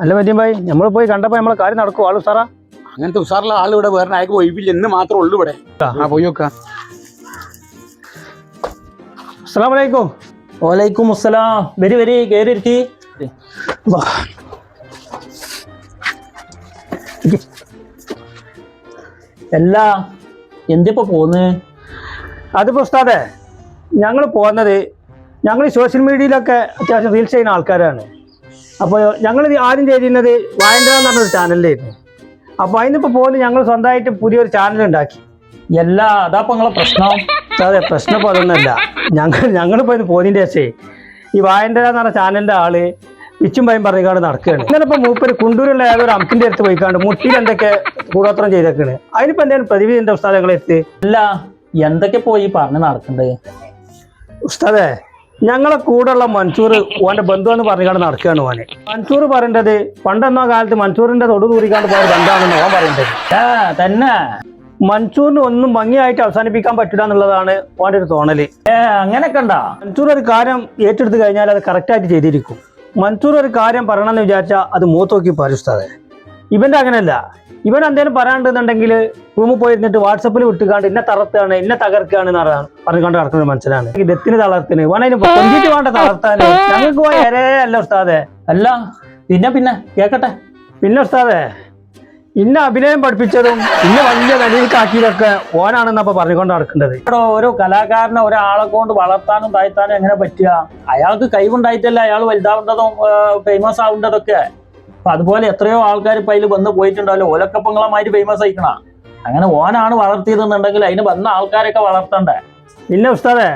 അല്ല മറ്റേ ഭായി നമ്മൾ പോയി കണ്ടപ്പോൾ നമ്മളെ കാര്യം നടക്കും ആൾ സാറാ അങ്ങനത്തെ ഉഷാറുള്ള ആൾ ഇവിടെ വേറെ അയക്ക് ഒഴിവില്ല. എന്ന് മാത്രമേ ഉള്ളൂ ഇവിടെ. ആ പോയി നോക്കാം. അസ്സാം വലൈക്കും വലൈക്കും അസ്സലാം. വരി വരി കയറി ഇരിക്കി അല്ല എന്തിപ്പോ പോന്ന്? അതിപ്പോ ഉസ്താദേ ഞങ്ങൾ പോകുന്നത് ഞങ്ങൾ സോഷ്യൽ മീഡിയയിലൊക്കെ അത്യാവശ്യം റീൽസ് ചെയ്യുന്ന ആൾക്കാരാണ്. അപ്പോൾ ഞങ്ങൾ ആദ്യം ചെയ്തിരുന്നത് വായന്റെ എന്ന് പറഞ്ഞൊരു ചാനലിലായിരുന്നു. അപ്പോൾ അതിനിപ്പോൾ പോലും ഞങ്ങൾ സ്വന്തമായിട്ട് പുതിയൊരു ചാനൽ ഉണ്ടാക്കി. എല്ലാ അതാപ്പോ നിങ്ങളെ പ്രശ്നം? അതെ പ്രശ്നം ഇപ്പോൾ അതൊന്നുമല്ല. ഞങ്ങൾ ഞങ്ങളിപ്പോൾ ഇത് പോകുന്നതിന്റെ ശേഷേ ഈ വായന്റെ എന്ന് പറഞ്ഞ ചാനലിന്റെ ആൾ പിച്ചും പയം പറഞ്ഞിക്കാണ്ട് നടക്കുകയാണ്. ഇങ്ങനെ ഇപ്പൊ മൂപ്പര് കുണ്ടൂരുള്ള ഏതൊരു അമ്പിന്റെ അടുത്ത് പോയിക്കാണ്ട് മുട്ടിയിൽ എന്തൊക്കെ കൂടോത്രം ചെയ്തേക്കാണ്. അതിനിപ്പോൾ എന്തെങ്കിലും പ്രതിവിധിന്റെ ഞങ്ങളെ അല്ല എന്തൊക്കെ പോയി പറഞ്ഞ് നടക്കണ്ടേ? ഉസ്താദേ ഞങ്ങളെ കൂടെയുള്ള മൻസൂർ ഓന്റെ ബന്ധു എന്ന് പറഞ്ഞുകൊണ്ട് നടക്കുകയാണ് ഓനെ. മൻസൂർ പറയേണ്ടത് പണ്ടെന്നോ കാലത്ത് മൻസൂറിന്റെ തൊടു തൂറിക്കാണ്ട് പോയ ബന്ധാണെന്ന് ഓൻ പറയേണ്ടത്. തന്നെ. മൻസൂറിന് ഒന്നും ഭംഗിയായിട്ട് അവസാനിപ്പിക്കാൻ പറ്റില്ല എന്നുള്ളതാണ് ഓന്റെ ഒരു തോന്നൽ. ഏ അങ്ങനെയൊക്കെ ഉണ്ടാ? മൻസൂർ ഒരു കാര്യം ഏറ്റെടുത്ത് കഴിഞ്ഞാൽ അത് കറക്റ്റായിട്ട് ചെയ്തിരിക്കും. മൻസൂർ ഒരു കാര്യം പറയണമെന്ന് വിചാരിച്ചാൽ അത് മൂത്തോക്കി പരിസ്ഥാതെ ഇവന്റെ അങ്ങനെയല്ല. ഇവൻ എന്തേലും പറയാണ്ടെന്നുണ്ടെങ്കിൽ റൂമിൽ പോയിരുന്നിട്ട് വാട്സപ്പിൽ വിട്ടുകാണ്ട് ഇന്നെ തളർത്താണ് ഇന്നെ തകർക്കുകയാണ് എന്നറിയാണ് പറഞ്ഞുകൊണ്ട് നടക്കുന്ന മനസ്സിലാണ് ഡെത്തിന് തളർത്തിന് വേണമെങ്കിൽ കൊഞ്ചിട്ട് വേണ്ട തളർത്താന്. ഞങ്ങൾക്ക് പോയി ഏരേ അല്ല ഉസ്താദെ. അല്ല പിന്നെ പിന്നെ കേക്കട്ടെ. പിന്നെ ഉസ്താദെ ഇന്ന അഭിനയം പഠിപ്പിച്ചതും ഇന്ന വലിയ നിലയിലേക്കാക്കിയതൊക്കെ കാക്കിയതൊക്കെ അപ്പൊ പറഞ്ഞുകൊണ്ട് നടക്കേണ്ടത്. ഇവിടെ ഓരോ കലാകാരനെ ഒരാളെ കൊണ്ട് വളർത്താനും താഴ്ത്താനും എങ്ങനെ പറ്റുക? അയാൾക്ക് കഴിവുണ്ടായിട്ടല്ല? അയാൾ വലുതാവേണ്ടതും ഫേമസ് ആവേണ്ടതൊക്കെ അപ്പൊ അതുപോലെ എത്രയോ ആൾക്കാർ ഇപ്പൊ അതിൽ വന്ന് പോയിട്ടുണ്ടല്ലോ. ഓലക്കപ്പങ്ങളമായിട്ട് ഫേമസ് ആയിക്കണ. അങ്ങനെ ഓനാണ് വളർത്തിയതെന്നുണ്ടെങ്കിൽ അതിന് വന്ന ആൾക്കാരൊക്കെ വളർത്തണ്ടേ? ഇല്ല ഉസ്താദെ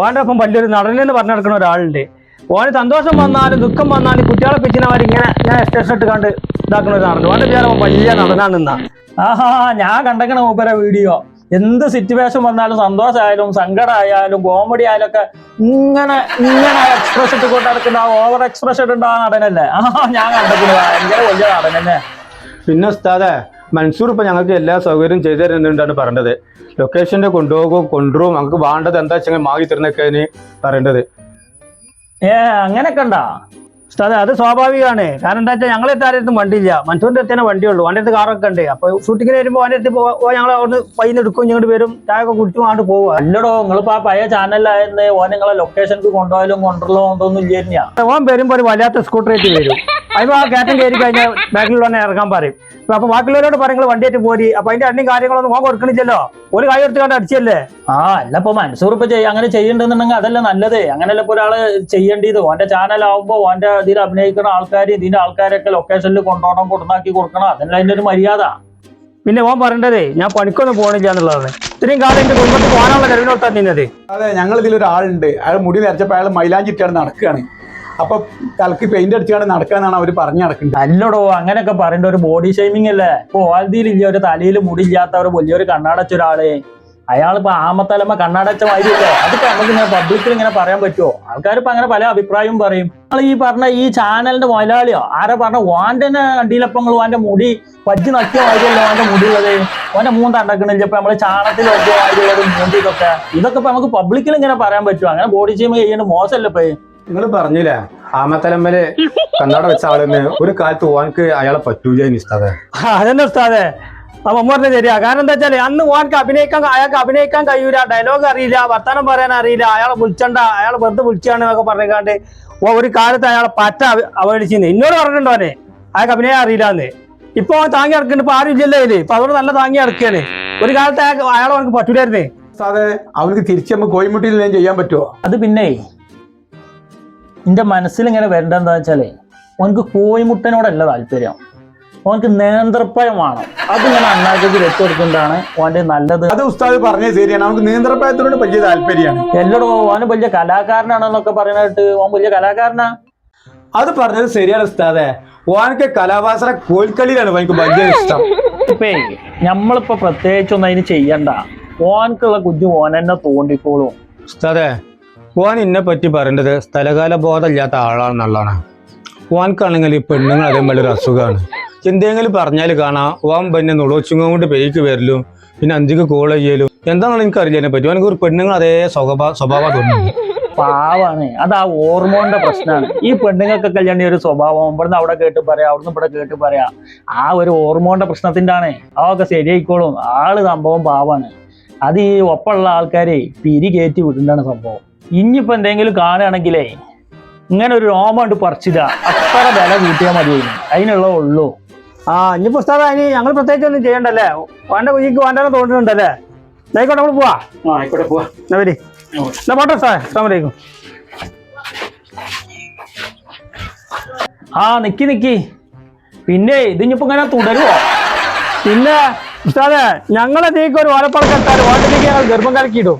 ഓന്റെ ഒപ്പം വലിയൊരു നടനെന്ന് പറഞ്ഞു നടക്കുന്ന ഒരാളുണ്ട്. ഓന് സന്തോഷം വന്നാലും ദുഃഖം വന്നാലും കുട്ടികളെ പിച്ചിനവർ ഇങ്ങനെ ഇങ്ങനെ സ്റ്റേഷൻ ഇട്ട് കണ്ട് ഇതാക്കുന്ന ഒരു നടൻ. ഓന്റെ വിചാരം വലിയ നടനാണ് ആഹാ ഞാൻ കണ്ടക്കണ മൂപ്പര വീഡിയോ. എന്ത് സിറ്റുവേഷൻ വന്നാലും സന്തോഷമായാലും സങ്കടമായാലും കോമഡി ആയാലും ഒക്കെ ഇങ്ങനെ ഇങ്ങനെ എക്സ്പ്രഷൻ ഇട്ട് കൊണ്ട് നടക്കുന്ന ഓവർ എക്സ്പ്രഷൻ ഇട്ടുണ്ട് നടനല്ലേ? ആ ഞാൻ കണ്ടക്കുന്നത് ഭയങ്കര വലിയ തന്നെ പിന്നെ ഉസ്താദെ മൻസൂർ ഇപ്പൊ ഞങ്ങൾക്ക് എല്ലാ സൗകര്യം ചെയ്തു തരുന്നുണ്ടാണ് പറയേണ്ടത്. ലൊക്കേഷന്റെ കൊണ്ടുപോകും കൊണ്ടുപോകും ഞങ്ങൾക്ക് വേണ്ടത് എന്താ വെച്ചാൽ മാറി തരുന്നൊക്കെ പറയേണ്ടത്. ഏ അങ്ങനെ ഉണ്ടാ? ഉസ്താദെ അത് സ്വാഭാവികമാണ്. കാരണം എന്താ വെച്ചാൽ ഞങ്ങളെ ആരും വണ്ടിയില്ല. മൻസൂറിന്റെ അടുത്തന്നെ വണ്ടിയുള്ളൂ. അവന്റെ അടുത്ത് കാറൊക്കെ ഉണ്ട്. അപ്പൊ ഷൂട്ടിങ്ങിന് വരുമ്പോൾ അവന്റെ അടുത്ത് പോകാൻ ഞങ്ങൾ അവിടുന്ന് പയ്യന്ന് എടുക്കും ഇങ്ങോട്ട് വരും. ചായൊക്കെ കുടിച്ചും അങ്ങോട്ട് പോവുക. അല്ലടോ നിങ്ങളിപ്പോ ആ പഴയ ചാനലായിരുന്നു ഓൻ നിങ്ങളെ ലൊക്കേഷനിക്ക് കൊണ്ടുപോയാലും കൊണ്ടുള്ള ഒന്നും ഇല്ലായിരുന്നാ ഓൻ വരുമ്പോൾ ഒരു വല്ലാത്ത സ്കൂട്ടറേറ്റ് വരും. അതിന് ആ കയറ്റം കയറി കഴിഞ്ഞാൽ ബാക്കിൽ തന്നെ ഇറങ്ങാൻ പറയും. അപ്പൊ അപ്പൊ ബാക്കിയുള്ളവരോട് പറയും വണ്ടിയായിട്ട് പോരി. അപ്പൊ അതിന്റെ എണ്ണയും കാര്യങ്ങളൊന്നും ഓൻ കൊടുക്കണില്ലല്ലോ. ഒരു കാര്യം എടുത്ത് കണ്ട് അടിച്ചല്ലേ? ആ അല്ല ഇപ്പൊ മൻസൂർ ഇപ്പൊ ചെയ്യ അങ്ങനെ ചെയ്യണ്ടെന്നുണ്ടെങ്കിൽ അതല്ല നല്ലത്. അങ്ങനെയല്ല ഇപ്പൊ ഒരാൾ ചെയ്യേണ്ടത്? ഓന്റെ ചാനൽ ആവുമ്പോ ഓന്റെ ഇതിൽ അഭിനയിക്കുന്ന ആൾക്കാർ ഇതിന്റെ ആൾക്കാരൊക്കെ ലൊക്കേഷനിൽ കൊണ്ടുപോകണം കൊടുന്നാക്കി കൊടുക്കണം. അതല്ല അതിന്റെ ഒരു മര്യാദ. പിന്നെ ഓൻ പറയേണ്ടതേ ഞാൻ പണിക്കൊന്നും പോകണില്ല എന്നുള്ളതാണ്. ഇത്രയും കാലം എന്റെ കുടുംബത്തിൽ പോകാനുള്ള കഴിവിനോട്ടാ നിന്നത്. അതെ ഞങ്ങൾ ഇതിൽ ഒരാളുണ്ട് അയാൾ മുടി നിറച്ചപ്പോൾ അയാൾ മൈലാഞ്ചിട്ടാണ് നടക്കുകയാണ് അപ്പൊ തലക്ക് പെയിന്റ് അടിച്ചാണ് നടക്കാന്നാണ് അവർ പറഞ്ഞു നടക്കുന്നത്. അല്ലടോ അങ്ങനെയൊക്കെ പറയേണ്ട. ഒരു ബോഡി ഷെയ്മിങ് അല്ലേ? ഇപ്പൊ ഓൽതിയിലില്ല ഒരു തലയിൽ മുടിയില്ലാത്ത ഒരു വലിയൊരു കണ്ണാടച്ച ഒരാൾ. അയാളിപ്പോ ആമത്തലമ കണ്ണടച്ച വാരിയല്ലേ? അതൊക്കെ നമുക്ക് ഇങ്ങനെ പബ്ലിക്കിൽ ഇങ്ങനെ പറയാൻ പറ്റുമോ ആൾക്കാർ ഇപ്പൊ അങ്ങനെ പല അഭിപ്രായവും പറയും. നമ്മൾ ഈ പറഞ്ഞ ഈ ചാനലിന്റെ മുതലാളിയോ ആരാ പറഞ്ഞ വാന്റെ കണ്ടിയിലപ്പങ്ങൾ വാന്റെ മുടി പറ്റി നക്കിയ വാരിയല്ലോ വാന്റെ മുടിയുള്ളത്? ഓന്റെ മൂന്ന് തണ്ടക്കണില്ല ഇപ്പൊ നമ്മൾ ചാണത്തിൽ വലിയ വാരിയുള്ളത് മൂന്തി ഇതൊക്കെ ഇപ്പൊ നമുക്ക് പബ്ലിക്കിൽ ഇങ്ങനെ പറയാൻ പറ്റുമോ അങ്ങനെ ബോഡി ചെയ്യുമ്പോൾ ചെയ്യേണ്ട മോശമല്ലേ ഇപ്പൊ? നിങ്ങൾ പറഞ്ഞില്ലേ ആമത്തലമ്മൽ കണ്ണാട വെച്ച ആളെന്ന് ഒരു കാലത്ത് ഓനക്ക് അയാളെ പറ്റൂല ഉസ്താദെ. അതന്നെ ഉസ്താദെ. അപ്പൊ അമ്മ പറഞ്ഞത് ശരിയാ. കാരണം എന്താ വെച്ചാൽ അന്ന് ഓനക്ക് അഭിനയിക്കാൻ അയാൾക്ക് അഭിനയിക്കാൻ കഴിയൂല ഡയലോഗ് അറിയില്ല വർത്തമാനം പറയാൻ അറിയില്ല അയാളെ വിളിച്ചണ്ട അയാൾ വെറുതെ വിളിച്ചാണ് എന്നൊക്കെ പറഞ്ഞേക്കാണ്ട് ഓ ഒരു കാലത്ത് അയാളെ പറ്റ അവ- അവഗണിച്ചിന്ന് എന്നോട് പറഞ്ഞിട്ടുണ്ടോ അവനെ? അയാൾക്ക് അഭിനയം അറിയില്ല എന്ന് ഇപ്പൊ അവൻ താങ്ങി ഇറക്കുന്നുണ്ട് ഇപ്പൊ ആരും ഇല്ലല്ലോ ഇതിൽ ഇപ്പൊ അതോട് നല്ല താങ്ങി ഇറക്കുകയാണ് ഒരു കാലത്ത് അയാൾ അയാളെ അവനക്ക് പറ്റൂലായിരുന്നേ. സാറേ അവനക്ക് തിരിച്ചു നമുക്ക് കോയിമുട്ടിയിൽ ഞാൻ ചെയ്യാൻ പറ്റുമോ അത് പിന്നെ എന്റെ മനസ്സിൽ ഇങ്ങനെ വരേണ്ടതെന്താ വെച്ചാലേ അവനക്ക് കോഴിമുട്ടനോടല്ല താല്പര്യം. ഓനക്ക് നേന്ത്രപ്പഴം വേണം. അതിങ്ങനെ അണ്ണാക്കി വെച്ചെടുക്കുന്നതാണ് ഓന്റെ നല്ലത്. അത് ഉസ്താദ് പറഞ്ഞത് ശരിയാണ്. നമുക്ക് നേന്ത്രപ്പഴത്തിനോട് വലിയ താല്പര്യമാണ്. എല്ലടോ ഓന് വലിയ കലാകാരനാണെന്നൊക്കെ പറയുന്നിട്ട് ഓൻ വലിയ കലാകാരനാ. അത് പറഞ്ഞത് ശരിയാണ് ഉസ്താദെ. ഓനക്ക് കലാവാസന കോൽക്കളിയിലാണ് എനിക്ക് വലിയ ഇഷ്ടം. ഇപ്പേ നമ്മളിപ്പോ പ്രത്യേകിച്ചൊന്നും അതിന് ചെയ്യണ്ട. ഓനക്കുള്ള കുഞ്ഞു ഓൻ തന്നെ തോണ്ടിക്കോളും. ഉസ്താദെ ഓൻ എന്നെ പറ്റി പറയേണ്ടത് സ്ഥലകാല ബോധമില്ലാത്ത ആളാണെന്നുള്ളതാണ്. ഓൻക്കാണെങ്കിൽ ഈ പെണ്ണുങ്ങൾ അതേപോലെ ഒരു അസുഖമാണ്. എന്തെങ്കിലും പറഞ്ഞാൽ കാണാം. ഓൻ പിന്നെ നുളോച്ചുങ്ങ കൊണ്ട് പേയ്ക്ക് വരലും. പിന്നെ അഞ്ചിക്ക് കോൾ ചെയ്യലും. എന്താണെന്ന് എനിക്കറിയില്ല. അതിനെ പറ്റി. എനിക്ക് ഒരു പെണ്ണുങ്ങൾ അതേ സ്വഭാവ സ്വഭാവം തോന്നുന്നു. പാവാണ്. അത് ആ ഹോർമോണിന്റെ പ്രശ്നമാണ് ഈ പെണ്ണുങ്ങൾക്ക് കല്യാണി ഒരു സ്വഭാവം? ഇവിടുന്ന് അവിടെ കേട്ട് പറയാം അവിടുന്ന് ഇവിടെ കേട്ട് പറയാം. ആ ഒരു ഹോർമോണിന്റെ പ്രശ്നത്തിന്റെ ആണ് അതൊക്കെ ശരിയായിക്കോളും. ആൾ സംഭവം പാവാണ്. അത് ഈ ഒപ്പമുള്ള ആൾക്കാരെ പിരി കയറ്റി വിടേണ്ടാണ് സംഭവം. ഇനിയിപ്പോ എന്തെങ്കിലും കാണുകയാണെങ്കിലേ ഇങ്ങനെ ഒരു രോമണ്ട് പറിച്ചില്ല അത്ര വില കൂട്ടിയാൽ മതിയായിരുന്നു അതിനുള്ള ഉള്ളൂ. ആ ഇനി പുസ്തകം ഇനി ഞങ്ങൾ പ്രത്യേകിച്ച് ഒന്നും ചെയ്യണ്ടല്ലേ? വേണ്ട കുഞ്ഞിക്ക് ഓന്റെ തോന്നുന്നുണ്ടല്ലേ? ആയിക്കോട്ടെ നമ്മൾ പോവാ. ആയിക്കോട്ടെ പോവാ. എന്നാ വരി. എന്നാ പോട്ടെ സാർ അസ്സാമലൈക്കും ആ നിക്കി നിക്കി. പിന്നെ ഇതിനിപ്പോ ഇങ്ങനെ തുടരുവോ? പിന്നെ ഉസ്താദെ ഞങ്ങളെ തീക്ക് ഒരു ഓലപ്പളക്കെത്താറ് ഓട്ടിലേക്ക് ഞങ്ങൾ ഗർഭം കലക്കിയിടും.